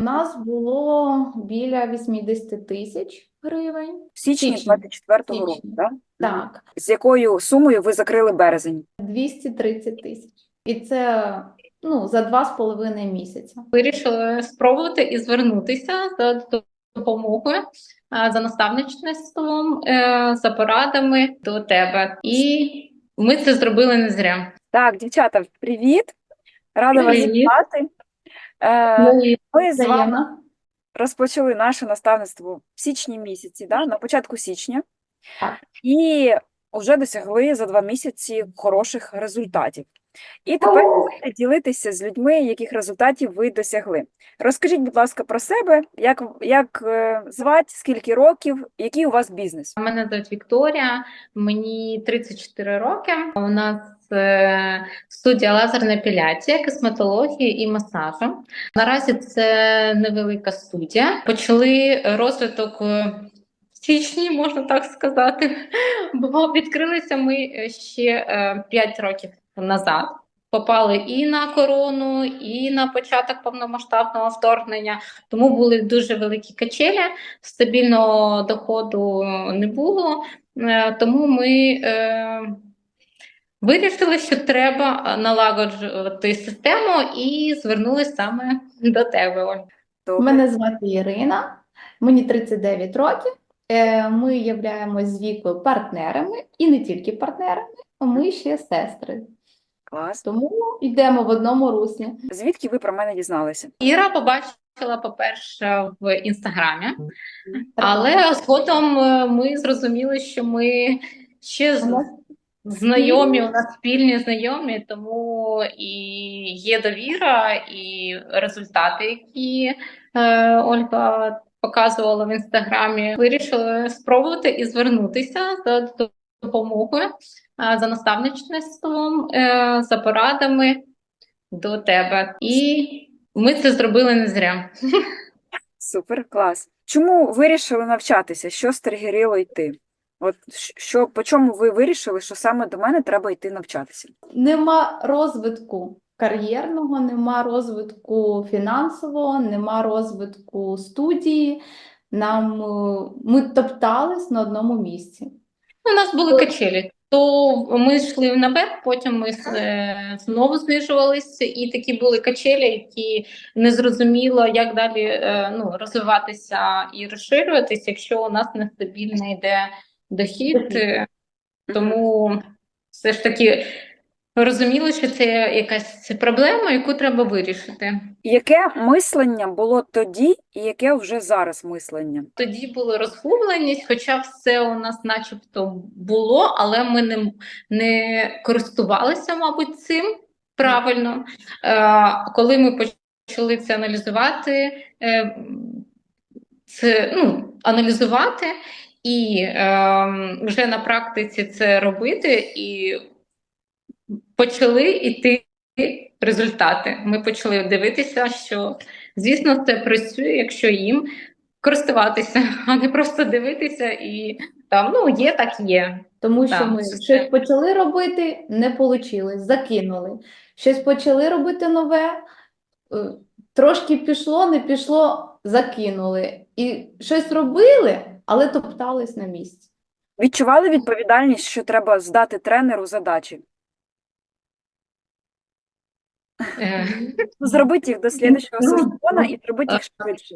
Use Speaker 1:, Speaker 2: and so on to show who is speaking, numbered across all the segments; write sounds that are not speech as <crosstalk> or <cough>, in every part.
Speaker 1: У нас було біля 80 тисяч гривень.
Speaker 2: В січні
Speaker 1: Січні.
Speaker 2: 24-го року,
Speaker 1: Січні.
Speaker 2: да?
Speaker 1: Так,
Speaker 2: З якою сумою ви закрили березень?
Speaker 1: 230 тисяч. І це ну, за два з половиною місяця.
Speaker 3: Вирішили спробувати і звернутися за допомогою, за наставничеством, е, за порадами до тебе. І ми це зробили не зря.
Speaker 2: Так, дівчата, привіт! Рада вас
Speaker 3: Привіт.
Speaker 2: Е,
Speaker 1: Ну,
Speaker 2: Ми з вами розпочали наше наставництво в січні місяці, да? на початку січня, і вже досягли за два місяці хороших результатів. І тепер будете ділитися з людьми, яких результатів ви досягли. Розкажіть, будь ласка, про себе, як, як е, звати, скільки років, який у вас бізнес?
Speaker 3: Мене звуть Вікторія, мені 34 роки. У нас студія лазерної епіляції, косметології і масажу. Наразі це невелика студія. Почали розвиток е, в січні, можна так сказати. Бо відкрилися ми е, ще 5 років назад. Попали і на корону, і на початок повномасштабного вторгнення, тому були дуже великі качелі стабільного доходу не було, е, тому ми е, вирішили, що треба налагоджувати систему і звернулися саме до тебе. Оль.
Speaker 2: Добре.
Speaker 1: Мене звати Ірина, мені 39 років. Е, Ми являємось з вікою партнерами і не тільки партнерами, а ми ще сестри.
Speaker 2: Клас.
Speaker 1: Тому йдемо в одному руслі.
Speaker 2: Звідки ви про мене дізналися?
Speaker 3: Іра побачила, по-перше, в інстаграмі, але згодом е, ми зрозуміли, що ми ще з-
Speaker 1: нас
Speaker 3: знайомі, у нас спільні знайомі, тому і є довіра, і результати, які е, Ольга показувала в інстаграмі. Вирішили спробувати і звернутися за допомогою, е, за наставничеством, е, за порадами до тебе. І ми це зробили не зря. <laughs>
Speaker 2: Супер, клас. Чому вирішили навчатися? Що стригерило йти? От що, по чому ви вирішили, що саме до мене треба йти навчатися?
Speaker 1: Нема розвитку кар'єрного, нема розвитку фінансового, нема розвитку студії. Нам е, ми топтались на одному місці.
Speaker 3: У нас були качелі. То ми йшли наверх, потім ми е, знову знижувалися, і такі були качелі, які не зрозуміло, як далі е, ну, розвиватися і розширюватися, якщо у нас нестабільний йде дохід. Е, Тому все ж таки розуміло, що це якась проблема, яку треба вирішити.
Speaker 2: Яке мислення було тоді, і яке вже зараз мислення?
Speaker 3: Тоді була розгубленість, хоча все у нас начебто було, але ми не, не користувалися, мабуть, цим правильно. Е, коли ми почали це аналізувати, е, це, ну, аналізувати і е, вже на практиці це робити, і почали йти результати. Ми почали дивитися, що звісно це працює, якщо їм користуватися, <laughs> а не просто дивитися і там ну є, так є.
Speaker 1: Тому що
Speaker 3: Так,
Speaker 1: ми
Speaker 3: це-
Speaker 1: щось почали робити, не вийшло, закинули. Щось почали робити нове, е, трошки пішло, не пішло, закинули. І щось робили, але топтались на місці.
Speaker 2: Відчували відповідальність, що треба здати тренеру задачі?
Speaker 3: Е,
Speaker 2: Ну, Зробити їх до слідчого сезону і зробити їх швидше.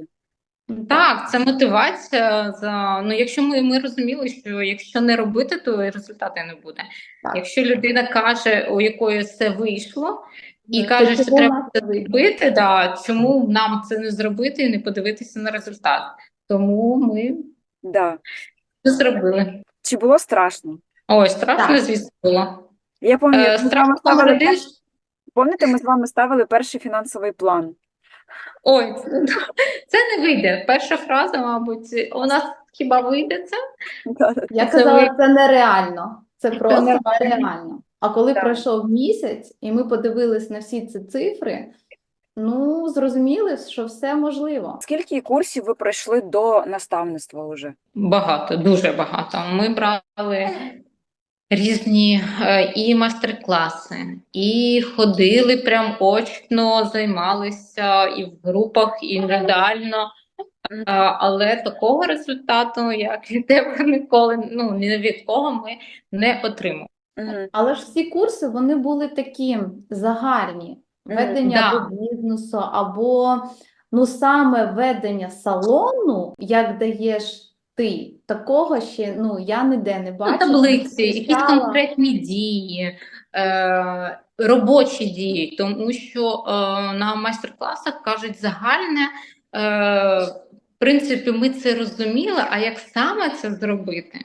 Speaker 3: Так, це мотивація за ну, якщо ми, ми розуміли, що якщо не робити, то і результату не буде.
Speaker 1: Так.
Speaker 3: Якщо людина каже, у якої все вийшло, і
Speaker 1: То
Speaker 3: каже, що треба це зробити, да, чому нам це не зробити і не подивитися на результат? Тому ми
Speaker 2: Да.
Speaker 3: це зробили.
Speaker 2: Чи було страшно?
Speaker 3: Ой, страшно,
Speaker 1: Так.
Speaker 3: звісно, було.
Speaker 2: Я пам'ятаю,
Speaker 3: Е,
Speaker 2: ми з вами
Speaker 3: страшно
Speaker 2: ставили, пам'ятаєте, ми з вами ставили перший фінансовий план.
Speaker 3: Ой, <laughs> це, не вийде. Перша фраза, мабуть, у нас хіба вийде це?
Speaker 1: Я
Speaker 3: Це
Speaker 1: казала,
Speaker 3: ви-
Speaker 1: це нереально. Це просто
Speaker 3: нереально.
Speaker 1: нереально. А коли
Speaker 2: Так.
Speaker 1: пройшов місяць, і ми подивились на всі ці цифри, ну, зрозуміли, що все можливо.
Speaker 2: Скільки курсів ви пройшли до наставництва вже?
Speaker 3: Багато, дуже багато. Ми брали різні е, і майстер-класи, і ходили прям очно, займалися і в групах, і індивідуально. Е, Але такого результату, як від тебе ніколи, ну ні від кого ми не отримали.
Speaker 1: Але ж всі курси вони були такі загальні. Ведення
Speaker 3: да.
Speaker 1: або бізнесу, або ну саме ведення салону, як даєш ти, такого ще ну я ніде не
Speaker 3: Ну, таблиці, якісь конкретні дії, е, робочі дії, тому що е, на майстер-класах кажуть загальне. Е, в принципі, ми це розуміли, а як саме це зробити?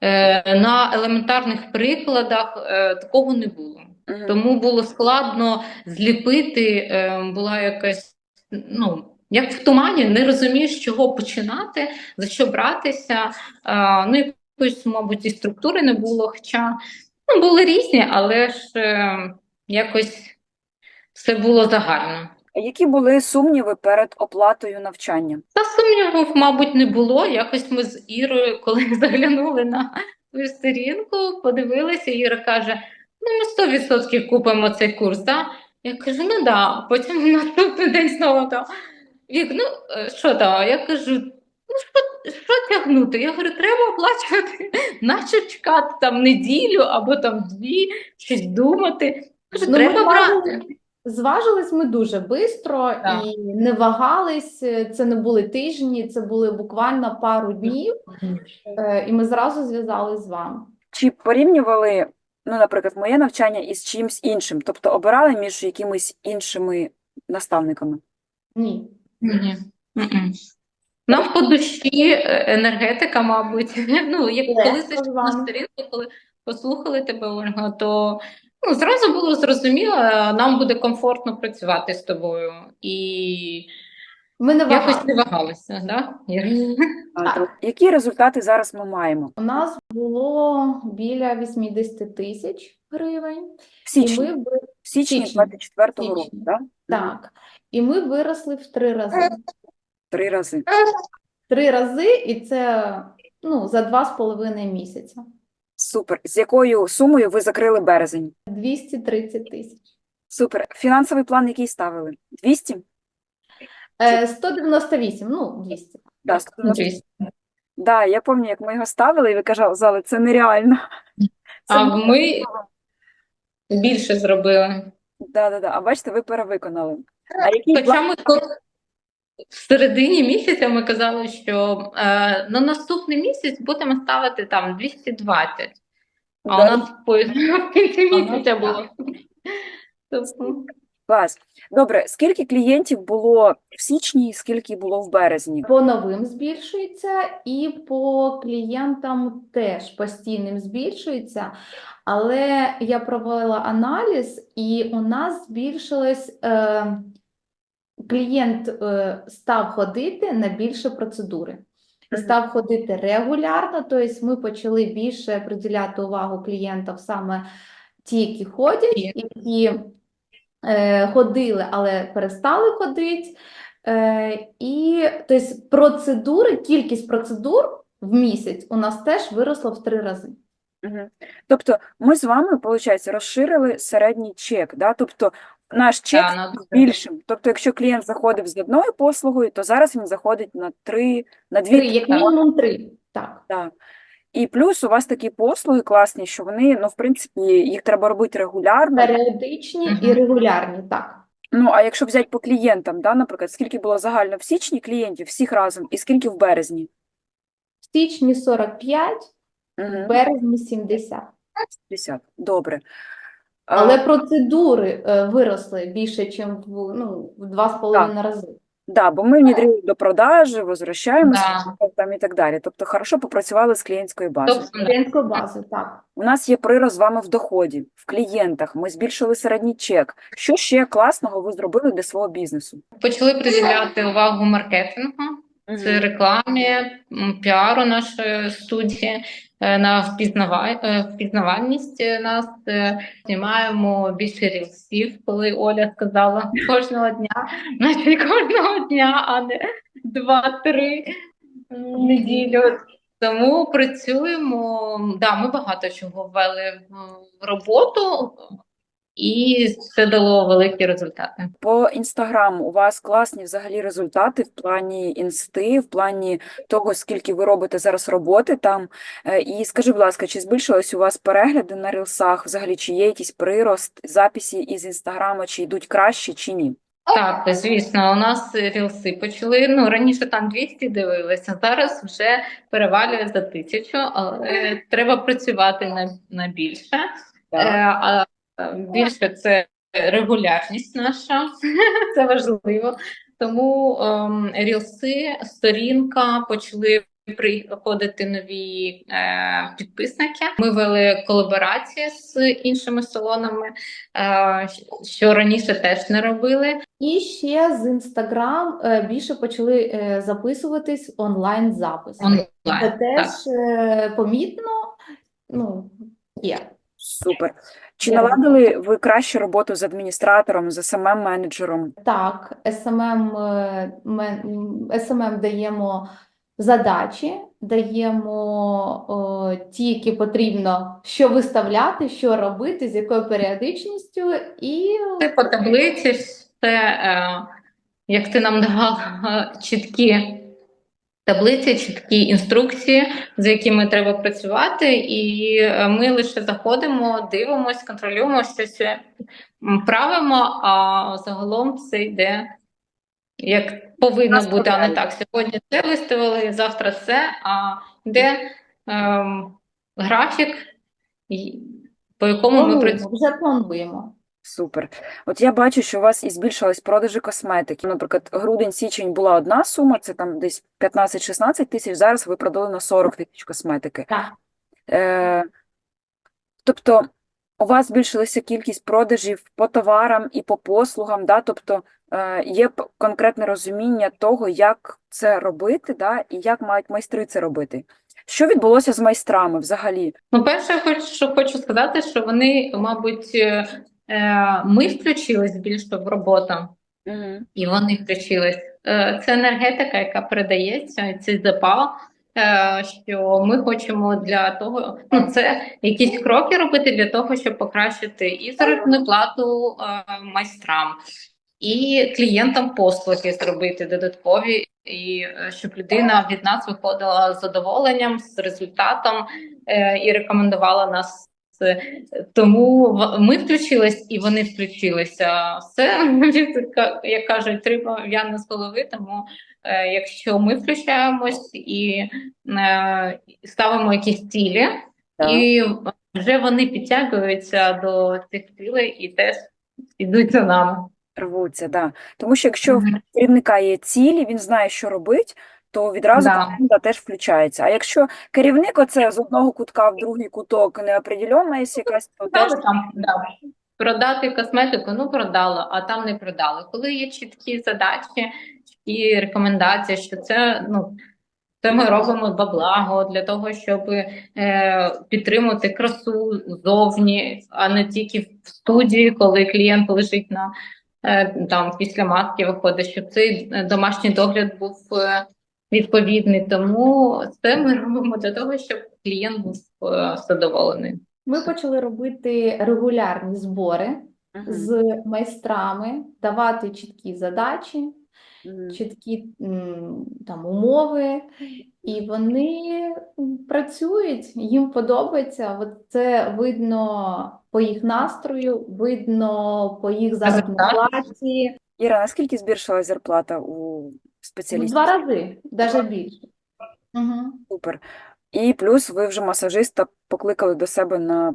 Speaker 3: Е, на елементарних прикладах е, такого не було.
Speaker 2: Мгм.
Speaker 3: Тому було складно зліпити, е, була якась, ну, як в тумані, не розумієш, з чого починати, за що братися. Ну, якоїсь, мабуть, і структури не було, хоча ну, були різні, але ж е, якось все було загально.
Speaker 2: Які були сумніви перед оплатою навчання?
Speaker 3: Та сумнівів, мабуть, не було. Якось ми з Ірою, коли <laughs> заглянули на сторінку, подивилися, Іра каже: ну, ми 100% купимо цей курс, да? Я кажу, ну да. Потім на <laughs> наступний день знову там. Вік, ну е, що там? Я кажу, ну що, що тягнути? Я говорю, треба оплачувати, <laughs> наче чекати там неділю або там дві, щось думати. Кажу,
Speaker 1: Ну,
Speaker 3: треба брати.
Speaker 1: Зважились ми дуже швидко
Speaker 3: Так.
Speaker 1: і не вагались. Це не були тижні, це були буквально пару днів, е, і ми зразу зв'язались з вами.
Speaker 2: Чи порівнювали, ну, наприклад, моє навчання із чимсь іншим, тобто обирали між якимись іншими наставниками?
Speaker 1: Ні.
Speaker 3: Ні. Нам по душі е, енергетика, мабуть. <laughs> Ну, як коли зайшли на сторінку, коли послухали тебе, Ольга, то ну, зразу було зрозуміло, нам буде комфортно працювати з тобою. І
Speaker 1: Ми не
Speaker 3: якось не вагалися, да? Ір?
Speaker 2: А, то Які результати зараз ми маємо?
Speaker 1: У нас було біля 80 тисяч гривень,
Speaker 2: В
Speaker 1: і
Speaker 2: січні,
Speaker 1: ми ви-
Speaker 2: в січні
Speaker 1: січні.
Speaker 2: 24-го року,
Speaker 1: Січні.
Speaker 2: да?
Speaker 1: так, і ми виросли в три рази.
Speaker 2: Три рази.
Speaker 1: Три рази, і це ну, за два з половиною місяця.
Speaker 2: Супер. З якою сумою ви закрили березень?
Speaker 1: 230 тисяч.
Speaker 2: Супер. Фінансовий план який ставили? 200?
Speaker 1: Е, 198, ну, 200.
Speaker 2: Да, 190.
Speaker 3: Звісно.
Speaker 2: Да, я пам'ятаю, як ми його ставили, і ви казали, це нереально. Це
Speaker 3: А ми більше зробили.
Speaker 2: Да, да, да. А бачите, ви перевиконали. А який
Speaker 3: Хоча
Speaker 2: план?
Speaker 3: ми тут в середині місяця ми казали, що е, на наступний місяць будемо ставити там 220. А у
Speaker 2: Да,
Speaker 3: нас <laughs> в кінці місяця було. Тобто,
Speaker 2: Клас. Добре, скільки клієнтів було в січні, і скільки було в березні?
Speaker 1: По новим збільшується, і по клієнтам теж постійним збільшується. Але я провела аналіз, і у нас збільшилось, е, клієнт е, став ходити на більше процедури. Став ходити регулярно, тобто ми почали більше приділяти увагу клієнтам саме ті, які ходять, які ходили, але перестали ходити. Е, і тобто процедури, кількість процедур в місяць у нас теж виросла в три рази.
Speaker 2: Мгм. Тобто ми з вами, виходить, розширили середній чек, да? Тобто наш чек
Speaker 3: ну,
Speaker 2: більшим. Тобто, якщо клієнт заходив з одною послугою, то зараз він заходить на три, на дві
Speaker 1: Три, як мінімум три. Так.
Speaker 2: Так. І плюс у вас такі послуги класні, що вони, ну, в принципі, їх треба робити регулярно.
Speaker 1: Періодичні і регулярні, так.
Speaker 2: Ну, а якщо взяти по клієнтам, да, наприклад, скільки було загально в січні клієнтів всіх разом, і скільки в березні?
Speaker 1: В січні 45, в
Speaker 2: Угу.
Speaker 1: березні 70.
Speaker 2: 50. Добре. А,
Speaker 1: Але процедури е, виросли більше, ніж в, ну, в два з половиною рази.
Speaker 2: Да, бо ми внедрюємо до продажі, возвращаємося
Speaker 3: Да.
Speaker 2: там і так далі. Тобто, хорошо попрацювали з клієнтською базою.
Speaker 3: Тобто,
Speaker 1: клієнтською базою, так.
Speaker 2: У нас є прирост з вами в доході, в клієнтах, ми збільшили середній чек. Що ще класного ви зробили для свого бізнесу?
Speaker 3: Почали приділяти увагу маркетингу. Це рекламі, піару нашої студії е, на е, е, нас. Знімаємо більше рілсів, коли Оля сказала кожного дня, значить кожного дня, а не два-три неділю. Тому працюємо. Да, ми багато чого ввели в роботу, і це дало великі результати.
Speaker 2: По інстаграму у вас класні взагалі результати в плані інсти, в плані того, скільки ви робите зараз роботи там. Е, І скажи, будь ласка, чи збільшились у вас перегляди на рілсах? Взагалі, чи є якийсь прирост, записи із інстаграму, чи йдуть краще, чи ні?
Speaker 3: Так, звісно, у нас рілси почали. Ну раніше там 200 дивилися, зараз вже перевалює за тисячу, але треба працювати на, на більше. А е, більше це регулярність наша, <laughs> це важливо. Тому ем, рілси, сторінка почали приходити нові е, підписники. Ми вели колаборації з іншими салонами, е, що раніше теж не робили.
Speaker 1: І ще з Інстаграм е, більше почали е, записуватись онлайн записи.
Speaker 3: Онлайн.
Speaker 1: Це теж
Speaker 3: Так.
Speaker 1: е, помітно, ну, є.
Speaker 2: Супер. Чи наладили ви кращу роботу з адміністратором, з smm менеджером
Speaker 1: Так, SMM, е, SMM даємо задачі, даємо е, ті, які потрібно, що виставляти, що робити, з якою періодичністю, і
Speaker 3: Ти по таблиці все, е, як ти нам давала <laughs> чіткі таблиці, чіткі інструкції, з якими треба працювати, і е, ми лише заходимо, дивимося, контролюємо, щось правимо, а загалом все йде як повинно
Speaker 2: Нас
Speaker 3: бути, а не так. Сьогодні це виставили, завтра це, а йде ем, графік, по якому ми
Speaker 1: плануємо,
Speaker 3: працюємо.
Speaker 1: вже плануємо.
Speaker 2: Супер. От я бачу, що у вас і збільшились продажі косметики. Наприклад, грудень-січень була одна сума, це там десь 15-16 тисяч, зараз ви продали на 40 тисяч косметики.
Speaker 1: Так.
Speaker 2: Е, тобто у вас збільшилася кількість продажів по товарам і по послугам, да? Тобто е, є конкретне розуміння того, як це робити, да? І як мають майстри це робити. Що відбулося з майстрами взагалі?
Speaker 3: Ну, перше, я хочу, що хочу сказати, що вони, мабуть, е, ми включились більше в роботу,
Speaker 2: Угу.
Speaker 3: і вони включились. Е, Це енергетика, яка передається, цей запал, е, що ми хочемо для того, ну це якісь кроки робити для того, щоб покращити і заробітну плату е, майстрам, і клієнтам послуги зробити додаткові, і е, щоб людина від нас виходила з задоволенням, з результатом е, і рекомендувала нас. Е, Тому ми включились і вони включилися. Все як кажуть, треба в'яне з голови. Тому е, якщо ми включаємось і е, ставимо якісь цілі,
Speaker 2: Так.
Speaker 3: і вже вони підтягуються до цих цілей і теж йдуть за нами.
Speaker 2: Рвуться, да. Тому що якщо в керівника є цілі, він знає, що робить, то відразу
Speaker 3: Да.
Speaker 2: команда теж включається. А якщо керівник оце з одного кутка в другий куток неопределенна є якась, то теж
Speaker 3: Продали там, да. Продати косметику, ну продала, а там не продали. Коли є чіткі задачі, чіткі рекомендації, що це ну це ми робимо во благо для того, щоб е, підтримувати красу зовні, а не тільки в студії, коли клієнт лежить на е, там після маски виходить, щоб цей домашній догляд був е, відповідний. Тому це ми робимо для того, щоб клієнт був е, задоволений.
Speaker 1: Ми почали робити регулярні збори
Speaker 2: Мгм,
Speaker 1: з майстрами, давати чіткі задачі, чіткі там умови, і вони працюють, їм подобається. От це видно по їх настрою, видно по їх заробітній платі.
Speaker 2: Іра, наскільки збільшилась зарплата у
Speaker 1: В
Speaker 2: спеціалістів?
Speaker 1: два рази, навіть більше. Угу.
Speaker 2: Супер. І плюс ви вже масажиста покликали до себе на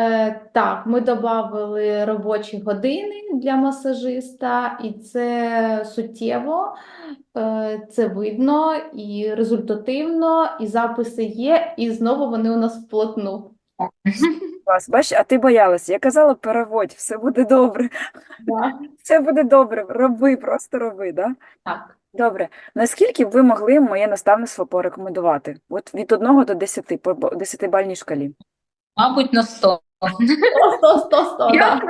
Speaker 1: Е, так, ми додали робочі години для масажиста, і це суттєво, е, це видно і результативно, і записи є, і знову вони у нас вплотну.
Speaker 2: вас. Бачиш, а ти боялася. Я казала, переводь, все буде добре.
Speaker 1: Да.
Speaker 2: Все буде добре. Роби, просто роби, да?
Speaker 1: Так.
Speaker 2: Добре. Наскільки б ви могли моє наставництво порекомендувати? От від 1 до 10 по 10-бальній шкалі.
Speaker 3: Мабуть, на 100.
Speaker 1: Сто, сто, сто,
Speaker 3: Я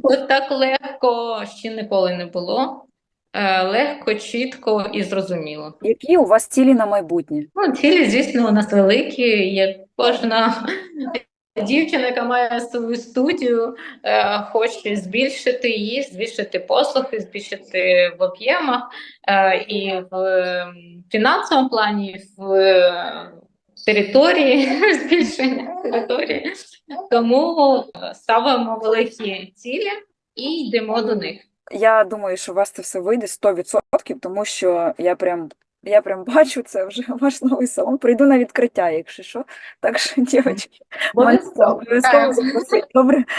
Speaker 1: да.
Speaker 3: так легко ще ніколи не було. е, легко, чітко і зрозуміло.
Speaker 2: Які у вас цілі на майбутнє?
Speaker 3: Ну, цілі, звісно, у нас великі, як кожна дівчина, яка має свою студію, е, хоче збільшити її, збільшити послуги, збільшити в об'ємах е, і в е, фінансовому плані, в е, території, <laughs> збільшення території. Тому ставимо великі цілі і йдемо до них.
Speaker 2: Я думаю, що у вас це все вийде 100%, тому що я прям, я прям бачу це вже <laughs> ваш новий салон. Прийду на відкриття, якщо що. Так що, дівчатки,
Speaker 1: Обов'язково.
Speaker 2: запросить. Добре. <laughs>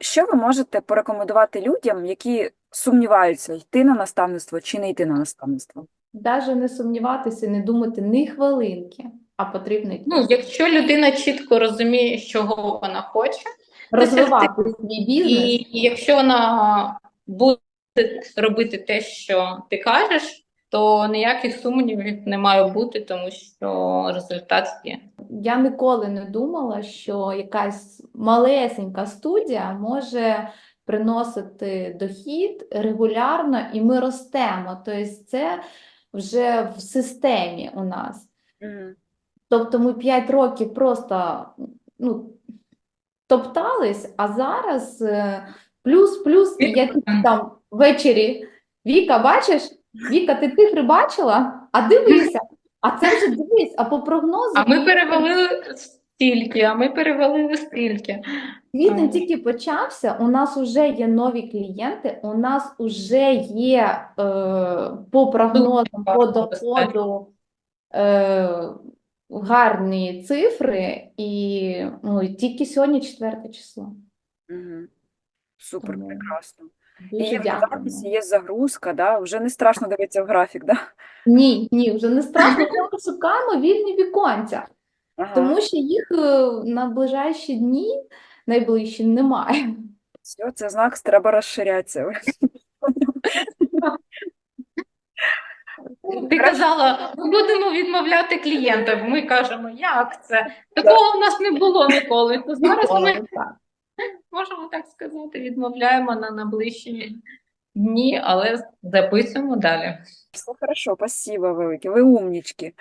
Speaker 2: Що ви можете порекомендувати людям, які сумніваються, йти на наставництво чи не йти на наставництво?
Speaker 1: Даже не сумніватися, не думати ні хвилинки, а потрібно йти.
Speaker 3: Ну, якщо людина чітко розуміє, чого вона хоче,
Speaker 1: розвивати свій бізнес.
Speaker 3: і якщо вона буде робити те, що ти кажеш, то ніяких сумнівів не має бути, тому що результат є.
Speaker 1: Я ніколи не думала, що якась малесенька студія може приносити дохід регулярно, і ми ростемо. Тобто це вже в системі у нас. Тобто ми 5 років просто ну, топтались, а зараз е, плюс-плюс, і я тільки там ввечері. Віка, бачиш? Віка, ти цифри бачила? А дивися, а це вже дивись, а по прогнозу
Speaker 3: А ми перевалили стільки, а ми перевалили стільки.
Speaker 1: Квітень тільки почався, у нас вже є нові клієнти, у нас вже є е, по прогнозам, по доходу е, гарні цифри, і ну, тільки сьогодні четверте число.
Speaker 2: Мгм. Супер,
Speaker 1: Тому
Speaker 2: прекрасно. І
Speaker 1: Дуже
Speaker 2: є вже запис, є загрузка, да? Вже не страшно дивитися в графік, да?
Speaker 1: Ні, ні, вже не страшно, <laughs> ми шукаємо вільні віконця,
Speaker 2: Ага.
Speaker 1: тому що їх е, на ближайші дні, найближчі, немає.
Speaker 2: Все, це знак, треба розширятися.
Speaker 3: Ти казала, ми будемо відмовляти клієнтам. Ми кажемо, як це? Такого в нас не було ніколи. То зараз ми
Speaker 1: Так.
Speaker 3: Можемо так сказати, відмовляємо на найближчі дні, але записуємо далі.
Speaker 2: Все хорошо, спасибо велике. Ви умнічки.